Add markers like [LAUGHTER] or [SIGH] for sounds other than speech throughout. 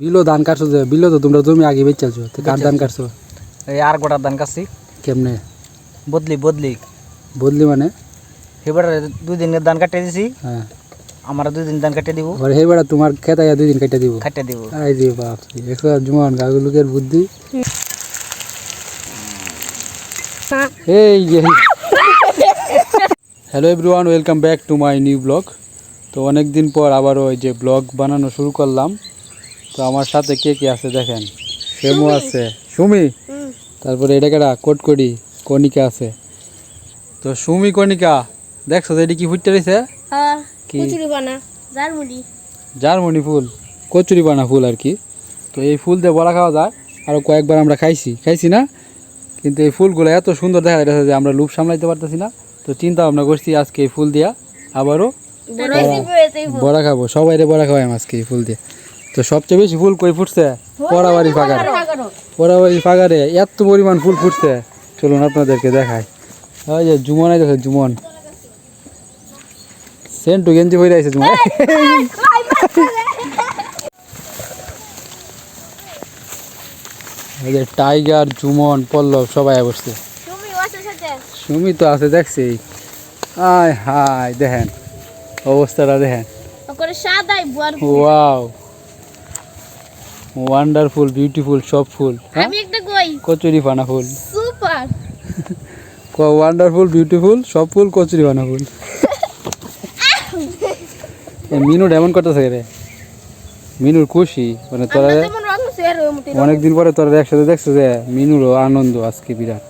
Below ধান কাটছো যে below তো তোমরা জমি আগে বেচ চালছো তো কার ধান কাটছো? এই আর গোটার ধান কাটছি। কেমনে? বদলি বদলি। বদলি মানে? এবার দুই দিনের ধান কাটে দিছি। হ্যাঁ। আমরা দুই দিন ধান কাটে দিব। আর বেড়া তোমার খেতে দুই দিন কেটে দিব। কাটে দিব। আই রে বাপ একশো জুমন গাগুলুকের বুদ্ধি। এই hello everyone welcome back to my new blog তো অনেক দিন পর আবারও ওই যে ব্লগ বানানো শুরু করলাম। তো আমার সাথে কে কে আছে দেখেন? ফেমু আছে। সুমি? তারপরে এটা কেটা কোটকড়ি কণিকা আছে। তো সুমি কণিকা দেখছ এটি কি ফুটতে রয়েছে হ্যাঁ কি? জারমনি ফুল কচুরি বানা ফুল আর কি। তো এই ফুল দিয়ে বড়া খাওয়া যায়। আরও কয়েকবার আমরা খাইছি। খাইছি না? কিন্তু এই ফুলগুলো এত সুন্দর দেখা যাচ্ছে যে আমরা লুপ সামলাইতে পারতেছি না। তো চিন্তা ভাবনা করছি আজকে এই ফুল দিয়া আবারও বড়া খাব। সবাই বড়া খাওয়াই আজকে এই ফুল দিয়ে। তো সবচেয়ে বেশি ফুল কই ফুটছে? পরাবাড়ি ফাঁকারে পরাবাড়ি ফাগারে। এত পরিমাণ ফুল ফুটছে। চলুন আপনাদেরকে দেখাই। ওই যে জুমন আইতেছে জুমন। সেন্টু গেঞ্জি পরে আছে জুমন। এই যে টাইগার জুমন পল্লব সবাই বসছে। তুমি ওয়াসের সাথে সুমি তো আছে দেখছি। আয় হায় দেখেন। অবস্থাটা দেখেন। ওয়াও। ওয়ান্ডারফুল বিউটিফুল সব ফুল আমি একটা কই? কচুরি পানা ফুল। সুপার ওয়ান্ডারফুল বিউটিফুল সব ফুল কচুরি পানা ফুল। এ মিনু এমন করতেছে রে। মিনুর খুশি। মানে তোরা অনেকদিন পরে তোরা একসাথে দেখছ যে মিনুরও আনন্দ আজকে বিরাট।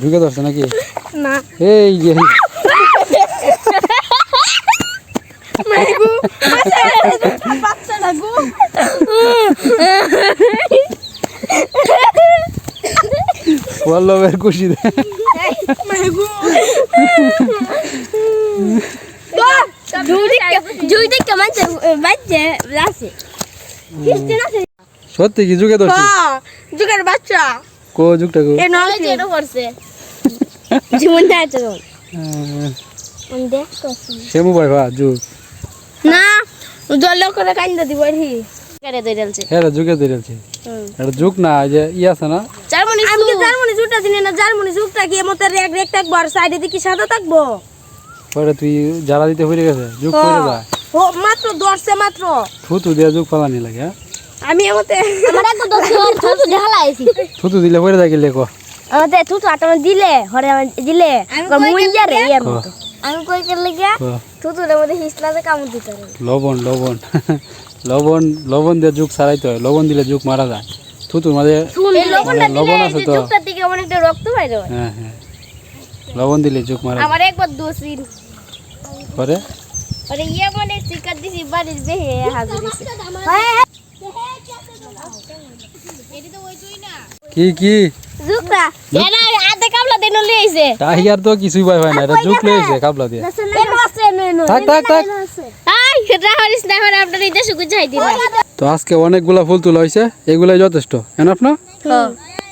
ঢুকে ধরছে নাকি? না। এই যে। পল্লবের খুশি সত্যি কি যুগে ধরছে? জুগার বাচ্চা। কো যুগটা কো। এ নয় করছে জীবন যাচ্ছে তো আহ, আমি দেখ শ্যামু ভাই ভা যুগ না জল করে কান্দা দিব হি করে দই ডালছে হ্যাঁ যুগে ধরেছে এটা যুগ না এই যে ই আছে না জার্মানি আমি কি জার্মানি জুটা দিনে না জার্মানি জুকটা কি মত রেক রেক থাকব আর সাইডে দিকে সাদা থাকব পরে তুই জ্বালা দিতে হয়ে গেছে যুগ করে যায় ও মাত্র দশে মাত্র থুতু দিয়ে যুগ পালানি লাগে আমি এমতে আমার একটা দশে থুতু ঢালাইছি থুতু দিলে পরে যায় গেলে আমাদের থুতু আটা দিলে হরে আমার দিলে। মুইয়া রে ইয়ার মতো। আমি কই কে লাগিয়া কো। থুতু রে মধ্যে হিসলাতে কামড় দিতে রে লবণ লবণ। [LAUGHS] লবণ লবণ দিয়ে যুগ ছাড়াইতে হয়। লবণ দিলে যুগ মারা যায়। থুতুর মাঝে এই লবণ আছে তো। জুকটার দিকে অনেকটা রক্ত বাইরে হয়। হ্যাঁ হ্যাঁ। লবণ দিলে যুগ মারা আমার একবার দোষিন পরে? আরে ইয়ে মানে শিকার দিছি বাড়ির বেহে হাজির হ্যাঁ তো তুই না কি কি? জুকরা। এনা আধে কাবলা দেন লইছে টাইগার তো কিছুই পাই না এটা যুগ লইছে কাবলা দিয়ে। এনো আছে এনো এনো থাক থাক থাক। আই সেটা হরিস না হরে আপনার ইতে সুকু চাই দিলা তো আজকে অনেকগুলা ফুল তোলা হয়েছে এগুলাই যথেষ্ট। এনাফ না?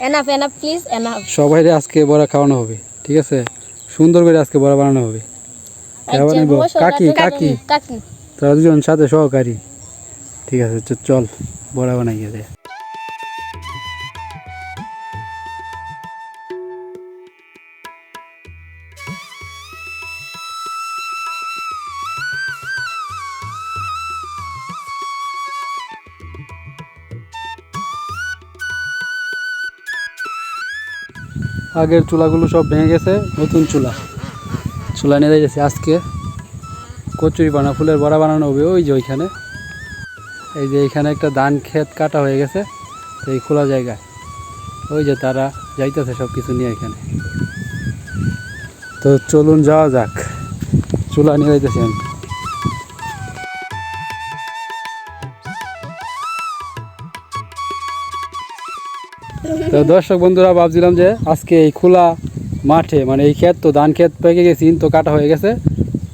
এনাফ এনাফ প্লিজ এনাফ সবাই আজকে বড়া খাওয়ানো হবে ঠিক আছে? সুন্দর করে আজকে বড়া বানানো হবে। কাকি কাকি কাকি। তোরা দুজন সাথে সহকারী। ঠিক আছে চল বড়া বানাই গিয়ে আগের চুলাগুলো সব ভেঙে গেছে, নতুন চুলা। চুলা নিয়ে যাইতেছে আজকে। কচুরি বানা ফুলের বড়া বানানো হবে ওই যে ওইখানে। এই যে এইখানে একটা ধান ক্ষেত কাটা হয়ে গেছে, এই খোলা জায়গায়। ওই যে তারা যাইতেছে সব কিছু নিয়ে এখানে। তো চলুন যাওয়া যাক। চুলা নিয়ে যাইতেছি আমি। তো দর্শক বন্ধুরা ভাবছিলাম যে আজকে এই খোলা মাঠে মানে এই ক্ষেত তো ধান ক্ষেত পেকে গেছি তো কাটা হয়ে গেছে।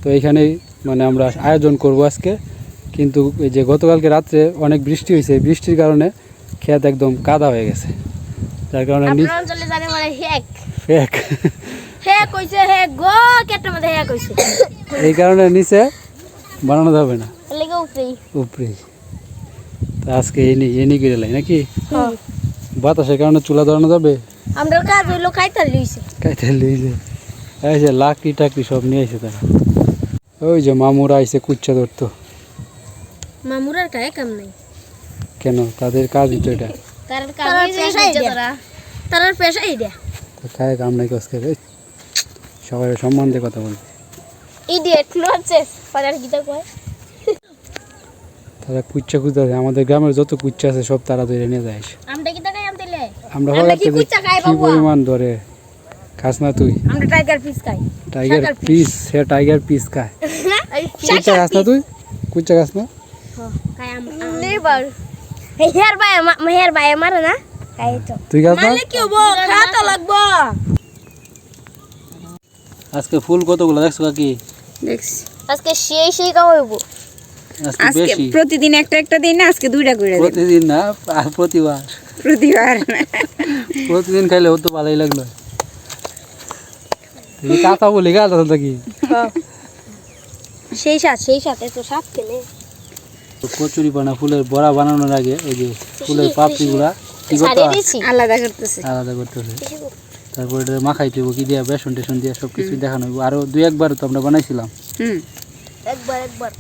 তো এইখানেই মানে আমরা আয়োজন করব আজকে। কিন্তু এই যে গতকালকে রাত্রে অনেক বৃষ্টি হয়েছে বৃষ্টির কারণে ক্ষেত একদম কাদা হয়ে গেছে। যার কারণে এই কারণে নিচে বানানো যাবে না। উপরে তো আজকে এনি এনি করে লাই নাকি? বাতাসের কারণে চুলা ধরানো যাবে? আমরা কাজ হইল খাইতে লইছে। কাইতে লইছে। এই যে লাকড়ি টাকড়ি সব নিয়ে আইছে তারা। ওই যে মামুরা আইছে কুচ্চা ধরতো। মামুরার কায়ে কাম নাই। কেন? তাদের কাজই তো এটা। তার কাজ পেশাই তারা। তার পেশাই তো খায় কাম নাই করে। সবাই সম্মান দিয়ে কথা বলবে। ইডিয়েট নচেস পারার গীতা কয়। তারা কুচ্চা খুঁজতে আমাদের গ্রামের যত কুচ্চা আছে সব তারা ধরে নিয়ে যায়। আমরা গীতা খাই আমতেলে আমরা আমরা কি ভাবছি যে কুচ্চা খাই কি বাবা? পরিমাণ ধরে? খাস না তুই। আমরা টাইগার পিস খাই। টাইগার Tiger পিস সে টাইগার পিস খায়। [LAUGHS] কুচ্চা খাস না তুই? কুচ্চা খাস না? খাই আম লেবার হেয়ার বাই হেয়ার বাই মারে না? খাই তো। তুই খাস না? কি হব? খাতা লাগবো। আজকে ফুল কতগুলো দেখছ কাকি? দেখছি। আজকে সেই সেই খাওয়াইবো আজকে আজকে বেশি। প্রতিদিন একটা একটা দিন না আজকে দুইটা করে দিন প্রতিদিন না আর প্রতিবার। প্রতিবার। প্রতিদিন খাইলে হতো ভালোই লাগল। কাঁচা বলি গাছ আছে কি সেই সাত সেই সাথে তো সাত খেলে। কচুরি বানা ফুলের বড়া বানানোর আগে এই যে ফুলের পাপড়িগুলা আলাদা করতেছে। আলাদা করতেছে। তারপর এটা মাখাই দেবো কি দিয়া বেসন টেসন দিয়া সব কিছু দেখানো হইবো। আরও দুই একবার তো আমরা বানাইছিলাম। হুম। একবার একবার।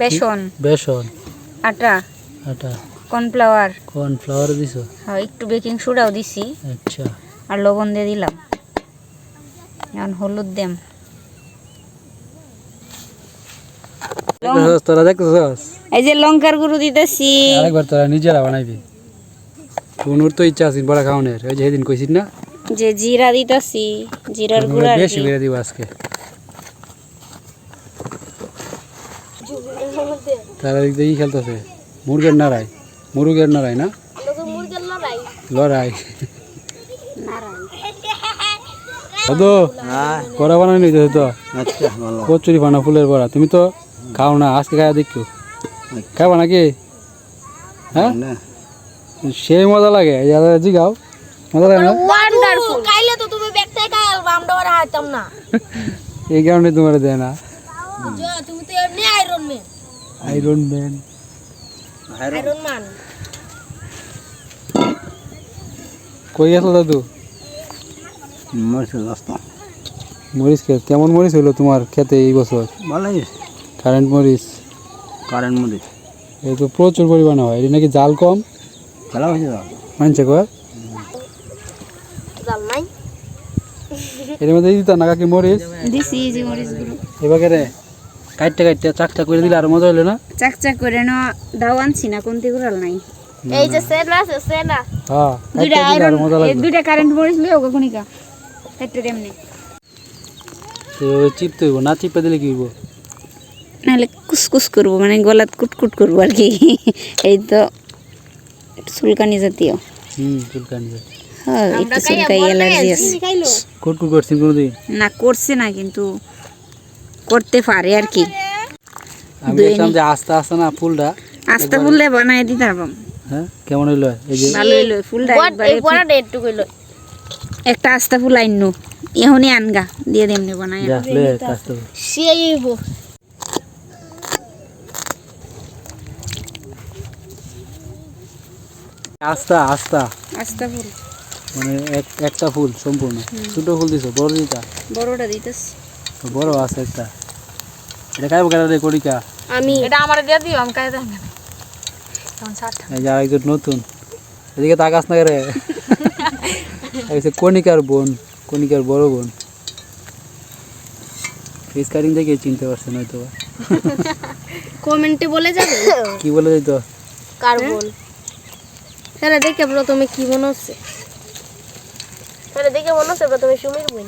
বেসন। বেসন। আটা। আটা। কর্নফ্লাওয়ার। কর্নফ্লাওয়ার দিছো? হ্যাঁ একটু বেকিং সোডাও দিছি। আচ্ছা। আর লবণ দিয়ে দিলাম। এখন হলুদ দেম। তোরা দেখতেছস? এই যে লঙ্কার গুঁড়ো দিতেছি। আরেকবার তোরা নিজেরা বানাইবি। কোনোর তো ইচ্ছা আছে বড়া খাওয়ানোর। ওই যে সেদিন কইছিস না? যে জিরা দিতেছি জিরার গুঁড়া বেশি। করে দিব আজকে। তারা দিয়ে খেলতেছে। মুরগের নাড়াই মুরগের নাড়াই না? লড়াই। দাদু বড়া বানানি হইতেছে তো। কচুরি বানা ফুলের বড়া। তুমি তো খাও না আজকে খাওয়া দেখো। খাবা নাকি? হ্যাঁ? সেই মজা লাগে জি খাও। মজা লাগে না? খাইলে তো তুমি আমরা ওরা না। এই কারণে তোমার দেয় না তুমি তো এমনি Iron Man Iron Man Iron Man কই গেছো দাদু? মরিচ খেত কেমন মরিচ হইল তোমার খেতে এই বছর? ভালোই কারেন্ট মরিচ? কারেন্ট মধ্যে এই তো প্রচুর পরিমাণে হয়। এটা নাকি জাল কম? খেলা হয়েছে মানছে কয় জাল নাই। এর মধ্যে দিত না কাকি মরিচ? দিছি যে মরিচ গুঁড়ো এবার রে? কাটতে কাটতে চাকটা করে দিলে আরও মজা হইল না? চাক চাক করে ন দাও আনছি না কোনটি গুড়াল নাই। এই যে সেনা আছে সেনা হ্যাঁ দুইটা কাটতে আয়রন মজা এই দুইটা কারেন্ট মরিচ লইও গো খুনিকা একটা দেমনি এভাবে চিপতে হইব না চিপে দিলে কি হইব? নাহলে কুসকুস করব মানে গলাত কুটকুট করব আর কি। এই তো চুলকানি জাতীয়। হুম চুলকানি যায় হ্যাঁ একটু চুলকাই অ্যালার্জি আছে। কুটকুট করছি কোনোদিন? না করছে না কিন্তু করতে পারে আর কি। আমি দেখলাম যে আস্তে আস্তে না ফুলটা আস্তে ফুললে বানাই হ্যাঁ? কেমন হইল? এই যে ভালো হইল ফুলটা একবারে একটু কইলো একটা আস্তা ফুল আইনু। এখনই আনগা দিয়ে দেমনি বানাই। সেই আস্তা আস্তা আস্তা। ফুল। মানে এক- একটা ফুল সম্পূর্ণ। ছোট ফুল দিছো বড় দিতা? বড়টা দিতেছি। বড় আছে একটা। এটা খাইবো কেন রে করিকা আমি। এটা আমার দিয়ে দিও আমি দেখাবো তখন ষাট এই যে নতুন। এদিকে তাকাস না রে। এই হচ্ছে কণিকার বোন কণিকার বড় বোন। ফেস কাটিং দেখে চিনতে পারছেন হয়তো কমেন্টে বলে যাবে? কি বলে দিত কার্বন তাহলে দেখে প্রথমে কি মনে হচ্ছে? তাহলে দেখে মনে হচ্ছে প্রথমে সুমির বোন।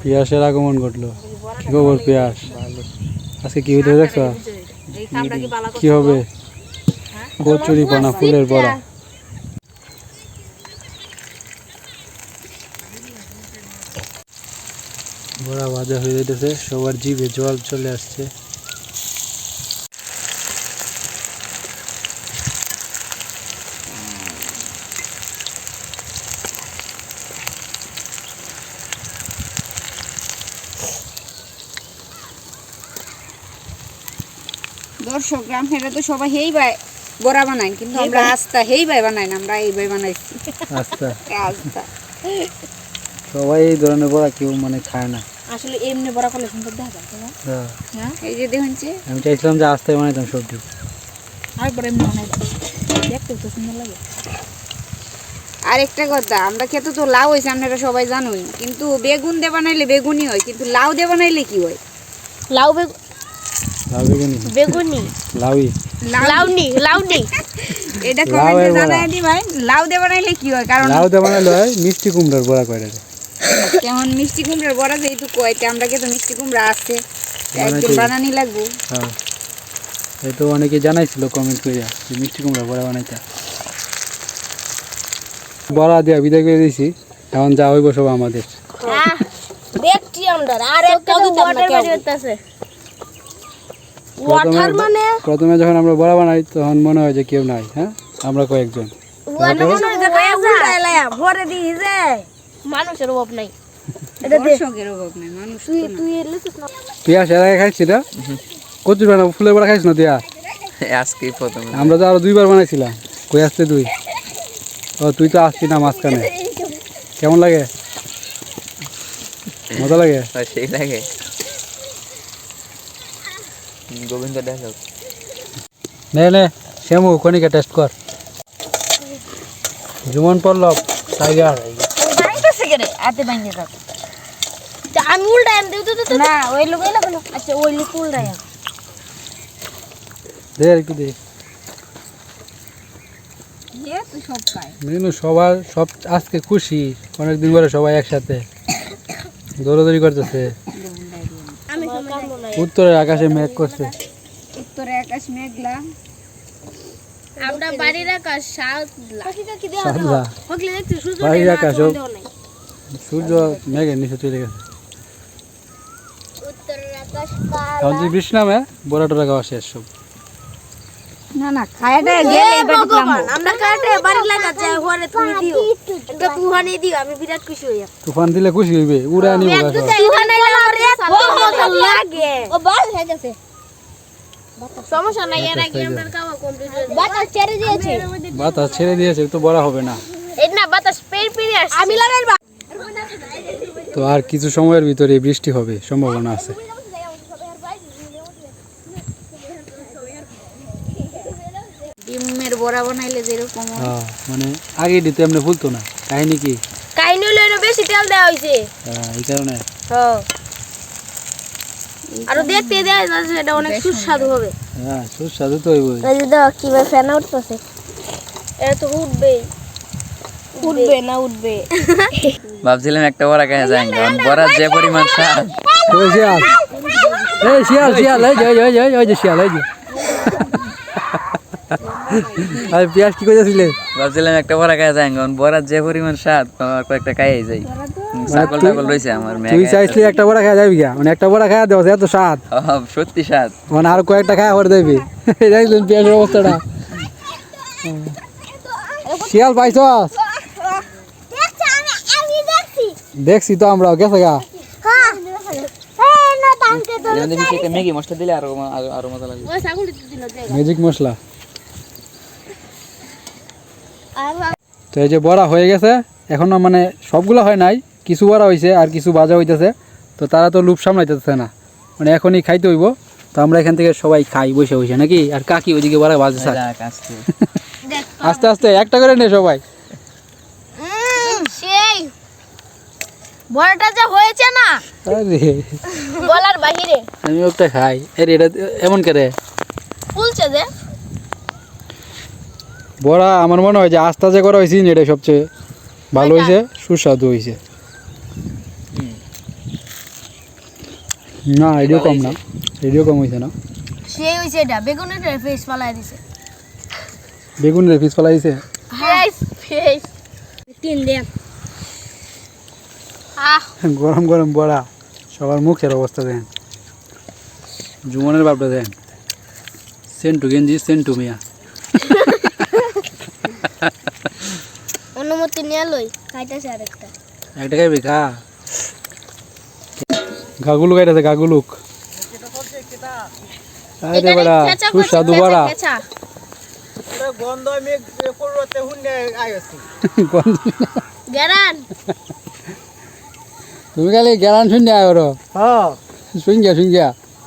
পিয়াসের আগমন ঘটলো। কি খবর পিয়াস আজকে কি হইতে দেখছ? কি হবে? কচুরি পানা ফুলের বড়া। বড়া বাজা হয়ে যেতেছে সবার জিভে জল চলে আসছে। গ্রাম হেরা তো সবাই হেই ভাই বড়া বানাই কিন্তু আমরা আস্তা হেই বাই বানাই না আমরা এই বাই বানাইছি। আস্তা। আস্তা। সবাই এই ধরনের বড়া কেউ মানে খায় না। আসলে এমনি বড় করলে সুন্দর দেখা যায় না? হ্যাঁ। এই যে দেখুন আমি চাইছিলাম যে আস্তায় বানাইতাম সবজি। আরেকবার এমনি বানাই দেখতে তো সুন্দর লাগে। আরেকটা কথা আমরা খেতে তো লাউ হয়েছে আপনারা সবাই জানোই। কিন্তু বেগুন দিয়ে বানাইলে বেগুনই হয় কিন্তু লাউ দিয়ে বানাইলে কি হয়? লাউ বেগুন লাউ বেগুনি। বেগুনি। লাউই। লাউনি লাউনি। এটা কমেন্টে জানাই দি ভাই। লাউ দিয়ে বানাইলে কি হয়? কারণ লাউ দিয়ে বানাইলে হয় মিষ্টি কুমড়ার বড়া করে যেমন মিষ্টি কুমড়ার বড়া যেহেতু কয়তে আমরা কে তো মিষ্টি কুমড়া আছে। একদিন বানানি লাগবো। হ্যাঁ। এই তো অনেকে জানাইছিল কমেন্ট করিয়া যে মিষ্টি কুমড়া বড়া বানাইতা। বড়া দিয়া বিদায় করে দিয়েছি এখন যা হইব সব আমাদের। দেখছি আমরা আর একটা ওয়াটার মানে? প্রথমে যখন আমরা বড়া বানাই তখন মনে হয় যে কেউ নাই হ্যাঁ? আমরা কয়েকজন। মানে ভরে মানুষের অভাব নাই। এটা দে। দর্শকের অভাব নেই মানুষ তুই তুই লিখিস না। পিয়া এর আগে খাইছি না? কচুর বানা ফুলের বড়া খাইছ না দিয়া আজকে প্রথমে। আমরা তো আরও দুইবার বানাইছিলাম। কই আসতে তুই? ও তুই তো আসছি না মাঝখানে। কেমন লাগে? মজা লাগে? সেই লাগে। গোবিন্দ নে নে শ্যামু কনিকা টেস্ট কর। জুমন পল্লব টাইগার। বাইতেছে কে রে হাতে ভাঙে যাও আমি উল্টা এম দিও তো না ওই লোক এলো কেন? আচ্ছা ওই লোক উল্টা দে আর একটু দে। তুই সব খায় মেনু সবার সব আজকে খুশি। অনেকদিন পরে সবাই একসাথে। দৌড়াদৌড়ি করতেছে। উত্তরের আকাশে মেঘ করছে। উত্তরের আকাশ মেঘলা। আমরা বাড়ির আকাশ বাড়ির আকাশ। সূর্য মেঘের নিচে চলে গেছে। উত্তরের আকাশ কাল। এখন যদি বৃষ্টি নামে বড় টোরা খাওয়া শেষ সব। না না খায়াটা গেলে ভগবান আমরা কাটে বাড়ি লাগাচ্ছে ঘরে তুমি দিও। একটা দিও আমি বিরাট খুশি হইয়া তুফান দিলে খুশি হইবে উড়ে গাছ। আমার মজা লাগে। ও বাস হয়ে গেছে। সমস্যা নাই এর আগে আমরা কমপ্লিট বাতাস ছেড়ে দিয়েছে। বাতাস ছেড়ে দিয়েছে তো বড় হবে না। এই না বাতাস পের পেরে আসছে। আমি লাগাইবা তো আর কিছু সময়ের ভিতরে বৃষ্টি হবে সম্ভাবনা আছে। বড়া বানাইলে যেরকম হ্যাঁ। মানে আগে দিতে এমনি ফুলতো না। কাহিনী কি? কাহিনী হলো বেশি তেল দেওয়া হয়েছে হ্যাঁ, এই কারণে। হ্যাঁ। আরও দেখতে যাচ্ছে এটা অনেক সুস্বাদু হবে। হ্যাঁ সুস্বাদু তো হইবই। এই যে কীভাবে ফ্যান উঠতেছে। এটা তো উঠবেই। উঠবে না উঠবে। [LAUGHS] ভাবছিলাম একটা বড়া খাওয়া যায় কারণ বড়ার যে পরিমাণ স্বাদ। ওই শিয়াল এই শিয়াল শিয়াল এই যে, এই যে, এই যে, এই যে শিয়াল এই যে। [LAUGHS] আর পেঁয়াজ কি করেছিলে ভাবছিলাম একটা বড়া খাওয়া যায় কারণ বড়ার যে পরিমাণ স্বাদ আমার কয়েকটা খাইয়ে যাই। ছাগল টাগল রয়েছে আমার মেয়ে তুই চাইছিলি একটা বড়া খাওয়া যাবি মানে একটা বড়া খাওয়া দেওয়া এত স্বাদ। সত্যি স্বাদ। মানে আর কয়েকটা খাওয়া করে দেবি দেখলেন পেঁয়াজের অবস্থাটা। শিয়াল পাইছ দেখছি তো আমরা গেছে গা। ম্যাগি মশলা দিলে আরও আরো- আরও মজা লাগবে ম্যাজিক মশলা। তো এই যে বড়া হয়ে গেছে এখনও মানে সবগুলো হয় নাই কিছু বড়া হয়েছে আর কিছু বাজা হইতেছে তো তারা তো লুপ সামলাইতেছে না। মানে এখনই খাইতে হইব তো আমরা এখান থেকে সবাই খাই বসে বসে নাকি? আর কাকি ওইদিকে বড় বাজে আস্তে। আস্তে একটা করে নে সবাই। সেই। বড়টা যা হয়েছে না আরে। বলার বাহিরে। আমি ওটা খাই। আরে এটা এমন করে? ফুলছে যে। বড়া আমার মনে হয় যে আস্তে আস্তে করা হয়েছে এটা সবচেয়ে ভালো হয়েছে সুস্বাদু হয়েছে। না এডিও কম না। এডিও কম হয়েছে না। সেই হয়েছে এটা বেগুনের ফেস পালাই দিছে। বেগুনের পিস ফেলা দিয়েছে ফেস ফেস তিন দিন। গরম গরম বড়া সবার মুখের অবস্থা দেন জুমনের বাপটা দেন সেন্টু গেঞ্জি সেন্টু মিয়া। অনুমতি নিয়ে লই খাইতেছে আরেকটা। একটা খাইবি খা। গাগুলুক আইতাছে গাগুলুক। আরে বড়া সুস্বাদু বড়া। গন্ধ আমি করতে হুন্ডে আইছি গন্ধ গেরান। তুমি খালি গেলান শুন ওর। হ্যাঁ।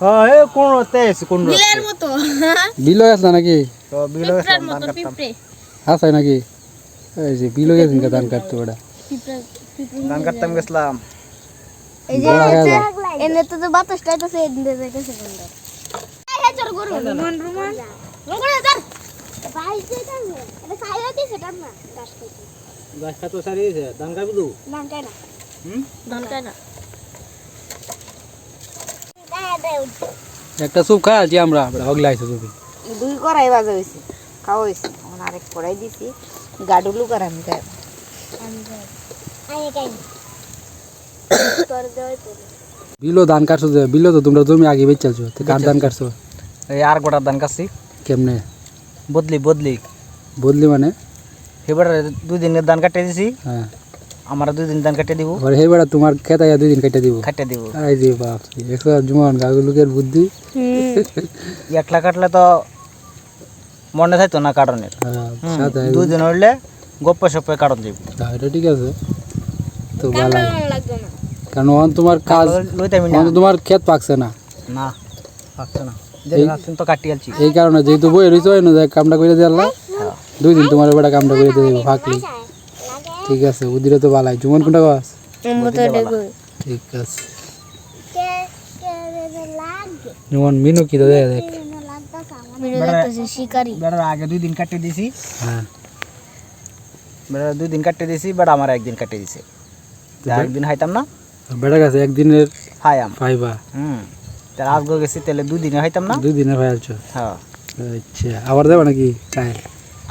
হ্যাঁ এ কোন রতে আইছি কোন রতে বিলের মতো। বিল আছে নাকি? তো বিলো পিঁপড়ার মতো পিঁপড়ে। আছে নাকি? এই যে বিল গেছেন ধান কাটতে ওটা ধান কাটতাম গেছিলাম। এই যে খাওয়া এনে তো তো বাতাস টাইতাছে এদিকে যাইতেছে বন্ধ। এই হে চল গরু। রুমান রুমান। রুমান চল ভাই যেটা এটা খাইয়া দিছে টান না গাছ খাইতে গাছ খাতো সারিয়েছে ধান কাটবি তো? ধান খায় না। হুম? ধান খায় না। একটা স্যুপ খাই আছি আমরা। হগলা আইছে তুমি দুই কড়াই বাজা হয়েছে খাওয়া হয়েছে। এখন আরেক কড়াই দিছি। গাডুলু কর আমি খাই আই খাই তোর দেওয়াই তো বিলো ধান কাটছো যে বিলো তো তোমরা জমি আগে বেচালছো তো কার ধান কাটছো? এই আর গোটা ধান কাটছি। কেমনে? বদলি বদলি। বদলি মানে? এবার দুই দিনের ধান কাটে দিছি। হ্যাঁ। আমরা দুই দিন ধান কাটে দিব। আর সেই বেড়া তোমার খেতে দুই দিন কেটে দিব। কাটে দিব। আই যে বাপ একশো জুমন গাগুলুকের বুদ্ধি। একলা কাটলে তো মনে থাকতো না কাটনের হ্যাঁ, দিন হইলে গপ্পে সপ্পে হ্যাঁ, এটা ঠিক আছে। তো ভালো। কারণ ওখান তোমার কাজ না। তোমার ক্ষেত পাকছে না। না পাচ্ছে না। তো কাটি আলছি। এই কারণে যেহেতু বই রয়েছে ওই অনুযায়ী কামটা করে দিয়ে দুই দিন তোমার বেটা কামটা করে দিয়ে দেবো ফাঁকলি। ঠিক আছে উদিরে তো ভালাই জুমন কোনটা গাছ ঠিক আছে। জুমন মিনু কি তো দেখ। শিকারি। বেড়ার আগে দুই দিন কাটে দিছি। হ্যাঁ। বেড়ার দুই দিন কাটে দিছি বেড়া আমার একদিন কাটে দিছে। একদিন খাইতাম না? বেটা গাছে একদিনের খাইয়াম পাইবা হুম। তার আজকে গেছি তাহলে দুই দিনে খাইতাম না? দুই দিনের পাইলছ হ্যাঁ। আচ্ছা আবার দেবা নাকি তাই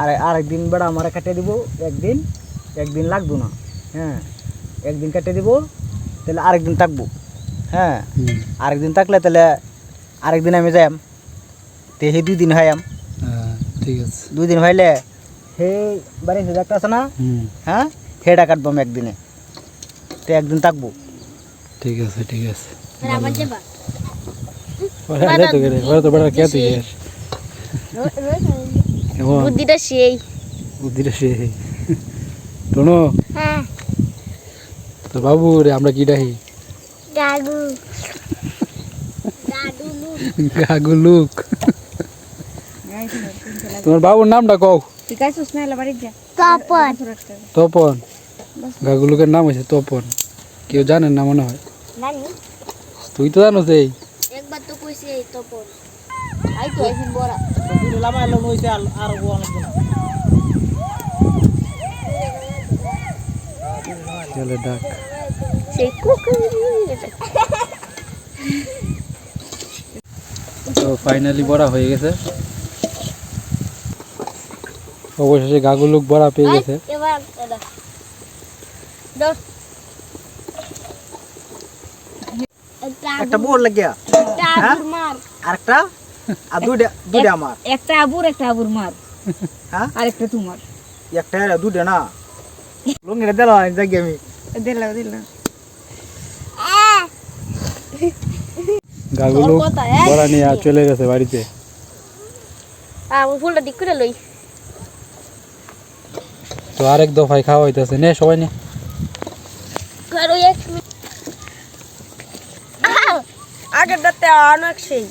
আর আরেকদিন বেড়া আমার কাটে দিব একদিন। একদিন লাগবো না। হ্যাঁ। একদিন কাটে দিব তাহলে আরেকদিন থাকব। হ্যাঁ। আরেকদিন থাকলে তাহলে আরেকদিন আমি যাইম। তে সেই দুই দিন হ্যাঁ, ঠিক আছে। দুই দিন হইলে বাড়ি সুযোগ একটা আছে না হ্যাঁ সেটা কাটবো আমি একদিনে। তো একদিন থাকব। ঠিক আছে ঠিক আছে। বুদ্ধিটা সেই। বুদ্ধিটা হ্যাঁ। তো বাবু রে আমরা কি ডাকি? গাগু। গাগু গাগুলুক তোমার বাবুর নামটা কও। ঠিক আছে না এলা বাড়ি যা। তপন। তপন। গাগুলুকের নাম হয়েছে তপন। কেউ জানেন না মনে হয়? নানি তুই তো জানো সেই একবার তো কইছে এই তপন। আই তো এখন বড়া। চলে ডাক। সেই কুকুর। তো ফাইনালি বড়া হয়ে গেছে। অবশেষে গাগুলুক বড়া পেয়ে গেছে। একটা বোর লাগিয়া। আরেকটা? আর দুইটা দুইটা আমার। একটা আবুর একটা আবুর মার। হ্যাঁ? আর একটা তোমার। একটা আর দুইটা না? লুঙ্গিটা দিল জাগি আমি। দিলাম দিলাম এক বড়া নিয়ে চলে গেছে বাড়িতে। আ ফুলটা দিক করে লই। তো আরেক দফায় খাওয়া হইতেছে। নে সবাই নে। আগেরটাতে অনেক সেই।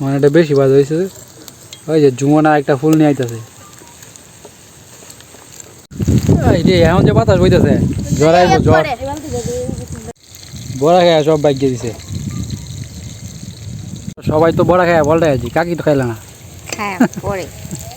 মানে এটা বেশি বাজ হয়েছে ওই যে জুমনা একটা ফুল নিয়ে আইতেছে। এই রে এখন যে বাতাস বইতেছে জ্বর আইব জ্বর। বড়া খায় সব বাইক দিছে। সবাই তো বড়া খায় আছি কাকি তো খাইলা না। খায় পরে। [LAUGHS]